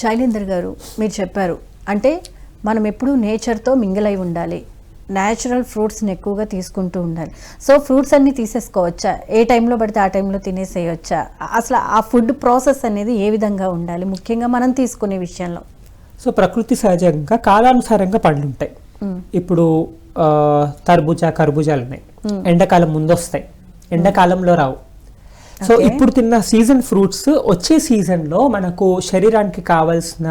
శైలేందర్ గారు మీరు చెప్పారు. అంటే మనం ఎప్పుడూ నేచర్తో మింగిల్ అయి ఉండాలి. న్యాచురల్ ఫ్రూట్స్ని ఎక్కువగా తీసుకుంటూ ఉండాలి. సో ఫ్రూట్స్ అన్నీ తీసేసుకోవచ్చా? ఏ టైంలో పడితే ఆ టైంలో తినేసేయొచ్చా? అసలు ఆ ఫుడ్ ప్రాసెస్ అనేది ఏ విధంగా ఉండాలి? ముఖ్యంగా మనం తీసుకునే విషయంలో. సో ప్రకృతి సహజంగా కాలానుసారంగా పండ్లు ఉంటాయి ఇప్పుడు తర్బూజా కర్బూజాలు ఉన్నాయి ఎండాకాలం ముందు వస్తాయి ఎండాకాలంలో రావు. సో. ఇప్పుడు తిన్న సీజన్ ఫ్రూట్స్ వచ్చే సీజన్లో మనకు శరీరానికి కావాల్సిన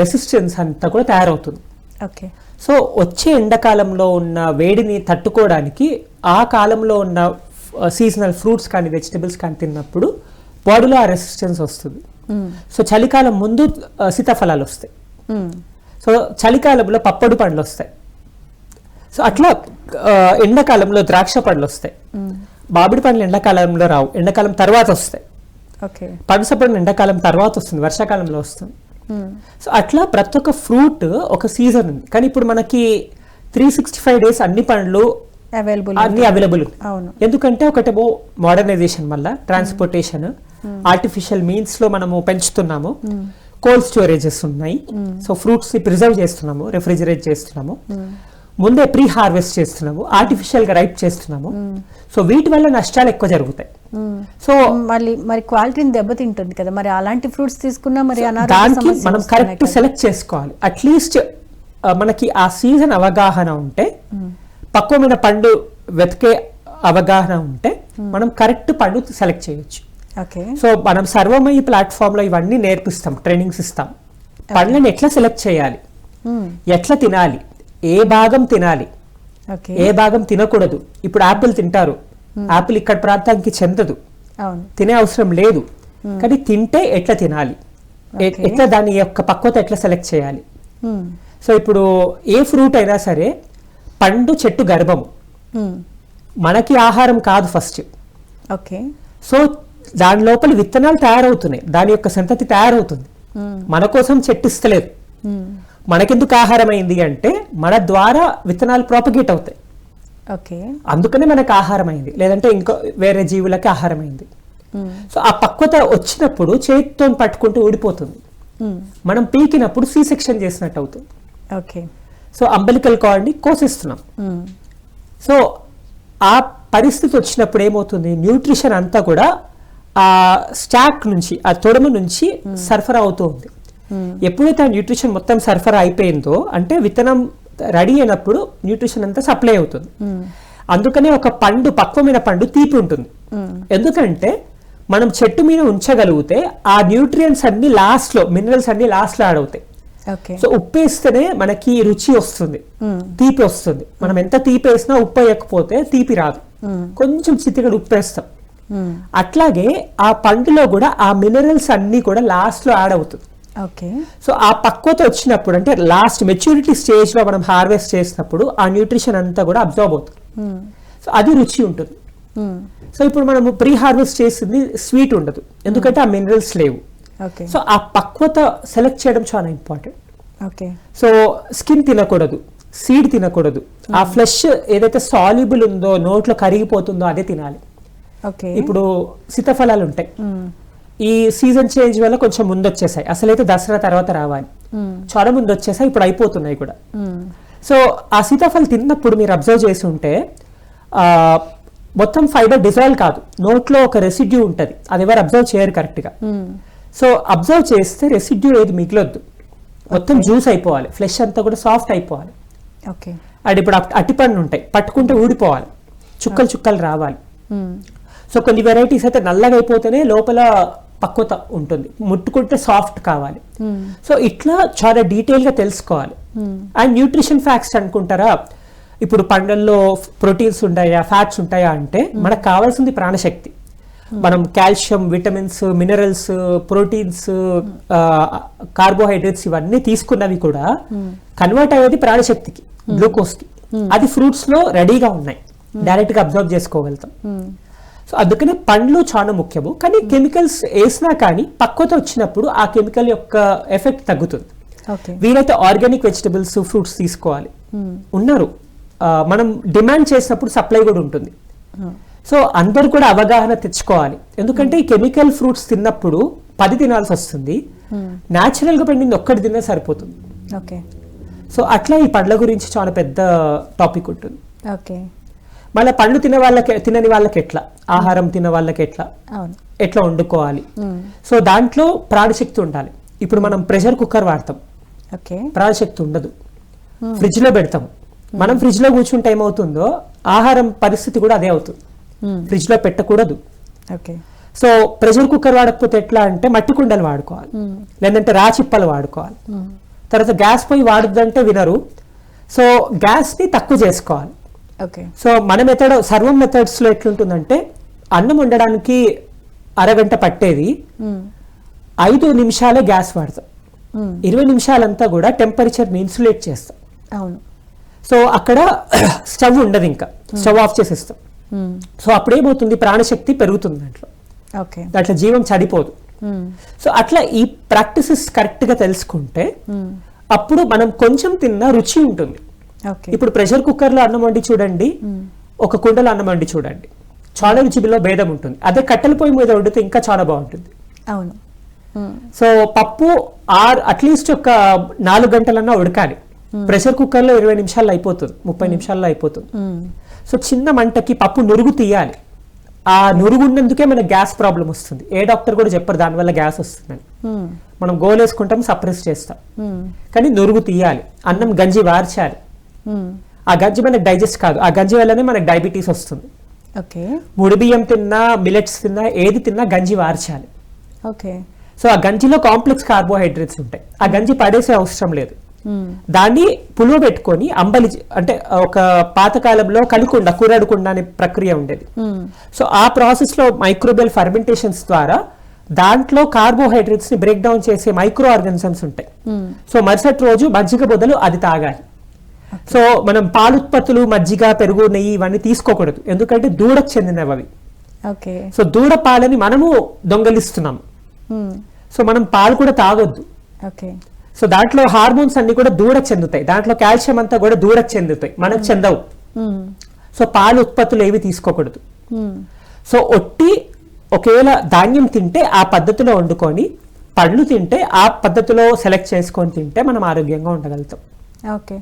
రెసిస్టెన్స్ అంతా కూడా తయారవుతుంది. ఓకే సో వచ్చే ఎండాకాలంలో ఉన్న వేడిని తట్టుకోవడానికి ఆ కాలంలో ఉన్న సీజనల్ ఫ్రూట్స్ కానీ వెజిటబుల్స్ కానీ తిన్నప్పుడు బాడీలో ఆ రెసిస్టెన్స్ వస్తుంది. సో చలికాలం ముందు సీతాఫలాలు వస్తాయి. సో చలికాలంలో పప్పడు పండ్లు వస్తాయి. సో అట్లా ఎండాకాలంలో ద్రాక్ష పండ్లు వస్తాయి. మామిడి పండ్లు ఎండాకాలంలో రావు. ఎండాకాలం తర్వాత వస్తాయి. ఓకే. పనస పండు ఎండాకాలం తర్వాత వస్తుంది. వర్షాకాలంలో వస్తుంది. సో అట్లా ప్రతి ఒక్క ఫ్రూట్ ఒక సీజన్ ఉంది. కానీ ఇప్పుడు మనకి త్రీ సిక్స్టీ ఫైవ్ డేస్ అన్ని పండ్లు అవైలబుల్ అన్ని అవైలబుల్ అవును. ఎందుకంటే ఒకటేమో మోడర్నైజేషన్ వల్ల ట్రాన్స్పోర్టేషన్ ఆర్టిఫిషియల్ మీన్స్లో మనము పెంచుతున్నాము. కోల్డ్ స్టోరేజెస్ ఉన్నాయి. సో ఫ్రూట్స్ని ప్రిజర్వ్ చేస్తున్నాము రెఫ్రిజిరేట్ చేస్తున్నాము. ముందే ప్రీ హార్వెస్ట్ చేస్తున్నాము ఆర్టిఫిషియల్గా రైప్ చేస్తున్నాము సో వీటి వల్ల నష్టాలు ఎక్కువ జరుగుతాయి. సో మళ్ళీ మరి క్వాలిటీని దెబ్బతింటుంది కదా మరి అలాంటి ఫ్రూట్స్ తీసుకున్నా మరి దానికి మనం కరెక్ట్. సెలెక్ట్ చేసుకోవాలి. అట్లీస్ట్ మనకి ఆ సీజన్ అవగాహన ఉంటే పక్వమైన పండు వెతికే అవగాహన ఉంటే మనం కరెక్ట్ పండు సెలెక్ట్ చేయొచ్చు. ఓకే. సో మనం సర్వమయ్య ప్లాట్ఫామ్లో ఇవన్నీ నేర్పిస్తాం ట్రైనింగ్స్ ఇస్తాం. పండ్లను ఎట్లా సెలెక్ట్ చేయాలి? ఎట్లా తినాలి? ఏ భాగం తినాలి? ఏ భాగం తినకూడదు? ఇప్పుడు యాపిల్ తింటారు. యాపిల్ ఇక్కడ ప్రాంతానికి చెందదు. తినే అవసరం లేదు. కానీ తింటే ఎట్లా తినాలి. ఎట్లా దాని యొక్క పక్వత ఎట్లా సెలెక్ట్ చేయాలి. సో ఇప్పుడు ఏ ఫ్రూట్ అయినా సరే పండు చెట్టు గర్భము. మనకి ఆహారం కాదు ఫస్ట్. ఓకే. సో దాని లోపల విత్తనాలు తయారవుతున్నాయి. దాని యొక్క సంతతి తయారవుతుంది. మన కోసం చెట్టు ఇస్తలేదు. మనకెందుకు ఆహారం అయింది అంటే మన ద్వారా విత్తనాలు ప్రాపగేట్ అవుతాయి. ఓకే. అందుకనే మనకు ఆహారం అయింది లేదంటే ఇంకో వేరే జీవులకి ఆహారం అయింది మ్మ్. సో ఆ పక్వత వచ్చినప్పుడు చేతితో పట్టుకుంటూ ఊడిపోతుంది. మనం పీకినప్పుడు సి సెక్షన్ చేసినట్టు అవుతుంది. ఓకే. సో అంబలికల్ కార్డ్ని కోసిస్తున్నాం. సో ఆ పరిస్థితి వచ్చినప్పుడు ఏమవుతుంది? న్యూట్రిషన్ అంతా కూడా ఆ స్టాక్ నుంచి ఆ తొడమ నుంచి సరఫరా అవుతూ ఉంది. ఎప్పుడైతే ఆ న్యూట్రిషన్ మొత్తం సరఫరా అయిపోయిందో అంటే విత్తనం రెడీ అయినప్పుడు న్యూట్రిషన్ అంతా సప్లై అవుతుంది మ్మ్. అందుకనే ఒక పండు పక్వమైన పండు తీపి ఉంటుంది మ్మ్. ఎందుకంటే మనం చెట్టు మీద ఉంచగలిగితే ఆ న్యూట్రియన్స్ అన్ని లాస్ట్లో మినరల్స్ అన్ని లాస్ట్లో యాడ్ అవుతాయి సో ఉప్పు వేస్తేనే మనకి రుచి వస్తుంది. తీపి వస్తుంది మనం ఎంత తీపి వేసినా ఉప్పు వేయకపోతే తీపి రాదు. కొంచెం చితికడు ఉప్పు వేస్తాం. అట్లాగే ఆ పండులో కూడా ఆ మినరల్స్ అన్ని కూడా లాస్ట్లో యాడ్ అవుతుంది ఓకే. సో ఆ పక్వత వచ్చినప్పుడు అంటే లాస్ట్ మెచ్యూరిటీ స్టేజ్లో మనం హార్వెస్ట్ చేసినప్పుడు ఆ న్యూట్రిషన్ అంతా కూడా అబ్జర్వ్ అవుతుంది. మ్మ్. సో అది రుచి ఉంటుంది. మ్మ్. సో ఇప్పుడు మనము ప్రీ హార్వెస్ట్ చేసింది స్వీట్ ఉండదు. ఎందుకంటే ఆ మినరల్స్ లేవు. ఓకే. సో ఆ పక్వత సెలెక్ట్ చేయడం చాలా ఇంపార్టెంట్ ఓకే. సో స్కిన్ తినకూడదు. సీడ్ తినకూడదు. ఆ ఫ్లెష్ ఏదైతే సాల్యుబుల్ ఉందో నోట్లో కరిగిపోతుందో అదే తినాలి. ఓకే. ఇప్పుడు సీతాఫలాలు ఉంటాయి. ఈ సీజన్ చేంజ్ వల్ల కొంచెం ముందు వచ్చేసాయి అసలైతే దసరా తర్వాత రావాలి. చాలా ముందు వచ్చేసాయి ఇప్పుడు అయిపోతున్నాయి కూడా. సో ఆ సీతాఫలం తిన్నప్పుడు మీరు అబ్జర్వ్ చేసి ఉంటే మొత్తం ఫైబర్ డిజాల్వ్ కాదు. నోట్లో ఒక రెసిడ్యూ ఉంటుంది. అది ఎవరు అబ్జర్వ్ చేయరు కరెక్ట్గా. సో అబ్జర్వ్ చేస్తే రెసిడ్యూ ఏది మిగిలొద్దు. మొత్తం జ్యూస్ అయిపోవాలి. ఫ్లెష్ అంతా కూడా సాఫ్ట్ అయిపోవాలి. ఓకే. అండ్ ఇప్పుడు అట్- అట్టిపండ్లు ఉంటాయి. పట్టుకుంటే ఊడిపోవాలి. చుక్కలు చుక్కలు రావాలి. సో కొన్ని వెరైటీస్ అయితే నల్లగా అయిపోతేనే లోపల పక్వత ఉంటుంది. ముట్టుకుంటే సాఫ్ట్ కావాలి. మ్మ్. సో ఇట్లా చాలా డీటెయిల్గా తెలుసుకోవాలి. మ్మ్. అండ్ న్యూట్రిషన్ ఫ్యాక్ట్స్ అనుకుంటారా? ఇప్పుడు పండ్లల్లో ప్రోటీన్స్ ఉంటాయా ఫ్యాట్స్ ఉంటాయా అంటే మనకు కావాల్సింది ప్రాణశక్తి. మనం calcium vitamins minerals proteins carbohydrates ఇవన్నీ తీసుకున్నవి కూడా కన్వర్ట్ అయ్యేది ప్రాణశక్తికి గ్లూకోజ్కి అది ఫ్రూట్స్లో రెడీగా ఉన్నాయి. డైరెక్ట్గా అబ్జర్వ్ చేసుకోగలుగుతాం. సో అందుకనే పండ్లు చాలా ముఖ్యము. కానీ కెమికల్స్ వేసినా కానీ పక్వత వచ్చినప్పుడు ఆ కెమికల్ యొక్క ఎఫెక్ట్ తగ్గుతుంది. వీలైతే ఆర్గానిక్ వెజిటబుల్స్ ఫ్రూట్స్ తీసుకోవాలి. మ్మ్. ఉన్నారు. మనం డిమాండ్ చేసినప్పుడు సప్లై కూడా ఉంటుంది. మ్మ్. సో అందరు కూడా అవగాహన తెచ్చుకోవాలి. ఎందుకంటే ఈ కెమికల్ ఫ్రూట్స్ తిన్నప్పుడు పది తినాల్సి వస్తుంది. న్యాచురల్గా పండింది ఒక్కటి తిన్నా సరిపోతుంది. ఓకే. సో అట్లా ఈ పండ్ల గురించి చాలా పెద్ద టాపిక్ ఉంటుంది. ఓకే. మళ్ళీ పండ్లు తినే వాళ్ళకి తినని వాళ్ళకి ఎట్లా? ఆహారం తినే వాళ్ళకి ఎట్లా? ఎట్లా వండుకోవాలి. సో దాంట్లో ప్రాణశక్తి ఉండాలి. ఇప్పుడు మనం ప్రెషర్ కుక్కర్ వాడతాం. ఓకే. ప్రాణశక్తి ఉండదు. ఫ్రిడ్జ్లో పెడతాం. మనం ఫ్రిడ్జ్లో కూర్చుంటే ఏమవుతుందో ఆహారం పరిస్థితి కూడా అదే అవుతుంది. మ్మ్. ఫ్రిడ్జ్లో పెట్టకూడదు. ఓకే. సో ప్రెషర్ కుక్కర్ వాడకపోతే ఎట్లా అంటే మట్టి కుండలు వాడుకోవాలి. లేదంటే రాచిప్పలు వాడుకోవాలి. తర్వాత గ్యాస్ పొయ్యి వాడద్దంటే వినరు. సో గ్యాస్ని తక్కువ చేసుకోవాలి. సో మన మెథడ్ సర్వం మెథడ్స్లో ఎట్లుంటుందంటే అన్నం వండడానికి అరగంట పట్టేది. మ్మ్. ఐదు నిమిషాలే గ్యాస్ వాడతాం. మ్మ్. ఇరవై నిమిషాలంతా కూడా టెంపరేచర్ని ఇన్సులేట్ చేస్తాం. అవును. సో అక్కడ స్టవ్ ఉండదు ఇంకా. స్టవ్ ఆఫ్ చేసేస్తాం. సో అప్పుడేమవుతుంది? ప్రాణశక్తి పెరుగుతుంది దాంట్లో. ఓకే దాంట్లో జీవం చడిపోదు మ్మ్. సో అట్లా ఈ ప్రాక్టీసెస్ కరెక్ట్గా తెలుసుకుంటే మ్మ్. అప్పుడు మనం కొంచెం తిన్న రుచి ఉంటుంది. ఇప్పుడు ప్రెషర్ కుక్కర్లో అన్నం వండి చూడండి. మ్మ్. ఒక కుండలో అన్నం వండి చూడండి. చాలా రుచిలో భేదం ఉంటుంది. అదే కట్టెల పొయ్యి మీద వండితే ఇంకా చాలా బాగుంటుంది. అవును. మ్మ్. సో పప్పు ఆర్ అట్లీస్ట్ ఒక నాలుగు గంటలన్నా ఉడకాలి. ప్రెషర్ కుక్కర్లో ఇరవై నిమిషాల్లో అయిపోతుంది. ముప్పై నిమిషాల్లో అయిపోతుంది. సో చిన్న మంటకి పప్పు నురుగు తీయాలి. ఆ నురుగు ఉన్నందుకే మనకు గ్యాస్ ప్రాబ్లం వస్తుంది. ఏ డాక్టర్ కూడా చెప్పరు దానివల్ల గ్యాస్ వస్తుందని. మనం గోలేసుకుంటాం సప్రెస్ చేస్తాం. కానీ నురుగు తీయాలి. అన్నం గంజి వార్చాలి. ఆ గంజి మనకు డైజెస్ట్ కాదు. ఆ గంజి వల్లనే మనకు డయాబెటీస్ వస్తుంది. ఓకే. ముడి బియ్యం తిన్నా మిలెట్స్ తిన్నా ఏది తిన్నా గంజి వార్చాలి. ఓకే. సో ఆ గంజిలో కాంప్లెక్స్ కార్బోహైడ్రేట్స్ ఉంటాయి. ఆ గంజి పడేసే అవసరం లేదు. మ్మ్. దాన్ని పులువ పెట్టుకొని అంబలి అంటే ఒక పాతకాలంలో కలికుండ కూరడుకుండ అనే ప్రక్రియ ఉండేది. మ్మ్. సో ఆ ప్రాసెస్లో మైక్రోబియల్ ఫర్మెంటేషన్స్ ద్వారా దాంట్లో కార్బోహైడ్రేట్స్ని బ్రేక్ డౌన్ చేసే మైక్రో ఆర్గానిజమ్స్ ఉంటాయి. మ్మ్. సో మరుసటి రోజు మజ్జిగ బదులు అది తాగాలి. సో మనం పాలుత్పత్తులు మజ్జిగ పెరుగు నెయ్యి ఇవన్నీ తీసుకోకూడదు. ఎందుకంటే దూడకు చెందినవి అవి ఓకే. సో దూడ పాలని మనము దొంగలిస్తున్నాం. సో మనం పాలు కూడా తాగొద్దు. ఓకే. సో దాంట్లో హార్మోన్స్ అన్ని కూడా దూడకు చెందుతాయి. దాంట్లో కాల్షియం అంతా కూడా దూడకు చెందుతాయి. మనకు చెందవు. సో పాలు ఉత్పత్తులు ఏవి తీసుకోకూడదు. సో ఒట్టి ఒకవేళ ధాన్యం తింటే ఆ పద్ధతిలో వండుకొని పండ్లు తింటే ఆ పద్ధతిలో సెలెక్ట్ చేసుకొని తింటే మనం ఆరోగ్యంగా ఉండగలుగుతాం. ఓకే.